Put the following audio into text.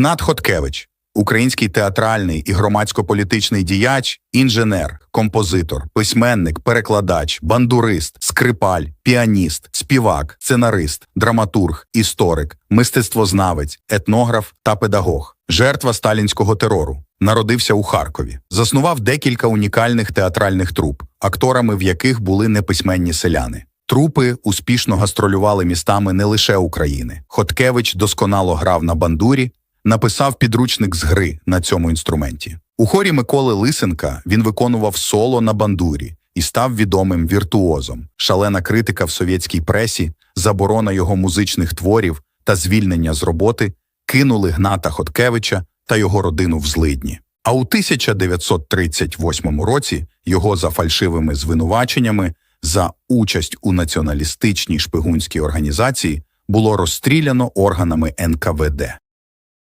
Гнат Хоткевич, український театральний і громадсько-політичний діяч, інженер, композитор, письменник, перекладач, бандурист, скрипаль, піаніст, співак, сценарист, драматург, історик, мистецтвознавець, етнограф та педагог, жертва сталінського терору. Народився у Харкові, заснував декілька унікальних театральних труп, акторами в яких були неписьменні селяни. Трупи успішно гастролювали містами не лише України. Хоткевич досконало грав на бандурі, написав підручник з гри на цьому інструменті. У хорі Миколи Лисенка він виконував соло на бандурі і став відомим віртуозом. Шалена критика в совєтській пресі, заборона його музичних творів та звільнення з роботи кинули Гната Хоткевича та його родину в злидні. А у 1938 році його за фальшивими звинуваченнями за участь у націоналістичній шпигунській організації було розстріляно органами НКВД.